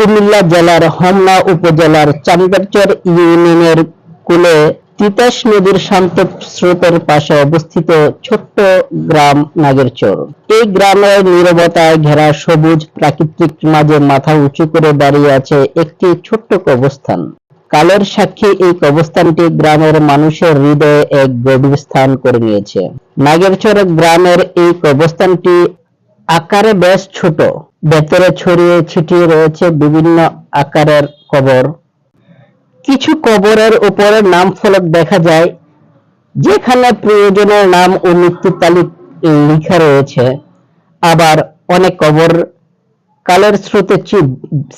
কুমিল্লা জেলার হোমনা উপজেলার চান্দারচর ইউনিয়নের কুলে তিতাস নদীর শান্ত স্রোতের পাশে অবস্থিত ছোট্ট গ্রাম নাগেরচর। এই গ্রামের নীরবতায় ঘেরা সবুজ প্রাকৃতিক মাঝে মাথা উঁচু করে দাঁড়িয়ে আছে একটি ছোট্ট কবস্থান কালের সাক্ষী এই কবস্থানটি গ্রামের মানুষের হৃদয়ে এক গভীর স্থান করে নিয়েছে। নাগেরচর গ্রামের এই কবস্থানটি আকারে বেশ ছোট। ভেতরে ছড়িয়ে ছিটিয়ে রয়েছে বিভিন্ন আকারের কবর। কিছু কবরের উপরে নাম ফলক দেখা যায়, যেখানে প্রয়োজনের নাম ও মৃত্যু তালিক লেখা রয়েছে। আবার অনেক কবর কালের স্রোতে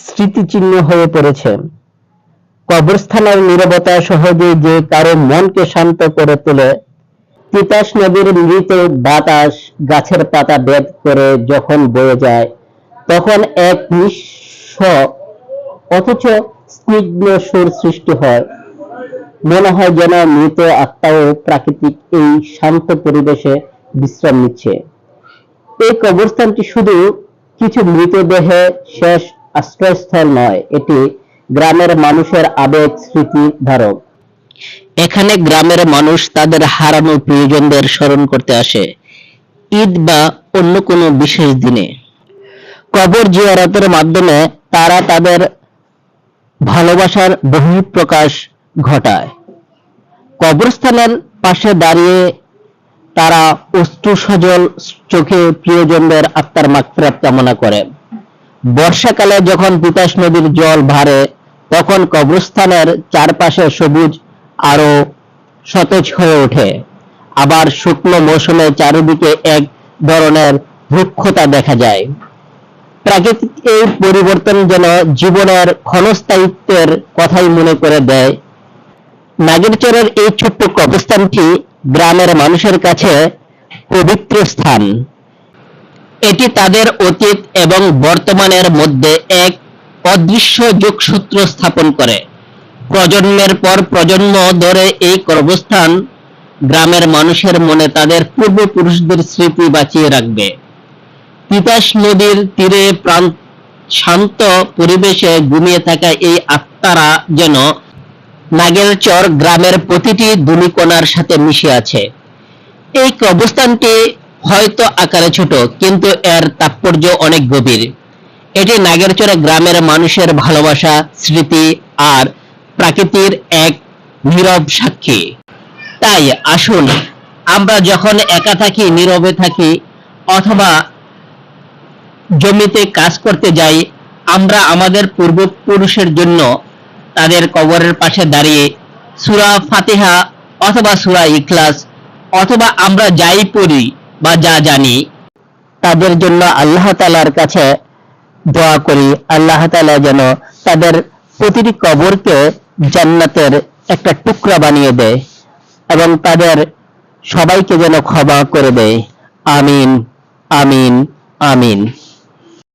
স্মৃতিচিহ্ন হয়ে পড়েছে। কবরস্থানের নীরবতা সহজে যে কারও মনকে শান্ত করে তোলে। তিতাস নদীর মৃত বাতাস গাছের পাতা ভেদ করে যখন বয়ে যায় তখন এক নিঃস্ব অথচ স্নিগ্ধ সুর সৃষ্টি হয়। মনে হয় যেন মৃত আত্মাও প্রাকৃতিক এই শান্ত পরিবেশে বিশ্রাম নিচ্ছে। এই কবরস্থানটি শুধু কিছু মৃতদেহে শেষ আশ্রয়স্থল নয়, এটি গ্রামের মানুষের আবেগ স্মৃতি ধারক। এখানে গ্রামের মানুষ তাদের হারানো প্রিয়জনদের স্মরণ করতে আসে। ঈদ বা অন্য কোনো বিশেষ দিনে। কবর জিয়ারতের মাধ্যমে তারা তাদের ভালোবাসার বহিঃপ্রকাশ ঘটায়। কবরস্থানের পাশে দাঁড়িয়ে তারা অশ্রু সজল চোখে প্রিয়জনদের আত্মার মাগফিরাত কামনা করে। বর্ষাকালে যখন তিতাস নদীর জল ভারে, তখন কবরস্থানের চারপাশে সবুজ আরও সতেজ হয়ে ওঠে। আবার শুকনো মৌসুমে চারিদিকে এক ধরনের রুক্ষতা দেখা যায়। প্রাকৃতিক এই পরিবর্তন যেন জীবনের ক্ষণস্থায়িত্বের কথাই মনে করে দেয়। নাগেরচরের এই ছোট্ট কবরস্থানটি গ্রামের মানুষের কাছে পবিত্র স্থান। এটি তাদের অতীত এবং বর্তমানের মধ্যে এক অদৃশ্য যোগসূত্র স্থাপন করে। প্রজন্মের পর প্রজন্ম ধরে এই কবরস্থান গ্রামের মানুষের মনে তাদের পূর্বপুরুষদের স্মৃতি বাঁচিয়ে রাখবে। তিতাস নদীর তীরে শান্ত পরিবেশে ঘুমিয়ে থাকা এই আত্মারা যেন নাগেরচর গ্রামের প্রতিটি ধূলিকণার সাথে মিশে আছে। এই কবরস্থানটি হয়তো আকারে ছোট, কিন্তু এর তাৎপর্য অনেক গভীর। এটি নাগেরচরে গ্রামের মানুষের ভালোবাসা, স্মৃতি আর প্রাকৃতির এক নীরব সাক্ষী। তাই আসুন, আমরা যখন একা থাকি, নীরবে থাকি, অথবা জমিতে কাজ করতে যাই, আমরা আমাদের পূর্বপুরুষের জন্য তাদের কবরের পাশে দাঁড়িয়ে সুরা ফাতিহা অথবা সুরা ইখলাস অথবা আমরা যাই পড়ি বা যা জানি, তাদের জন্য আল্লাহ তালার কাছে দোয়া করি। আল্লাহ তালা যেন তাদের প্রতিটি কবরকে জান্নাতের একটা টুকরা বানিয়ে দেয় এবং তাদের সবাইকে যেন ক্ষমা করে দেয়। আমিন আমিন আমিন।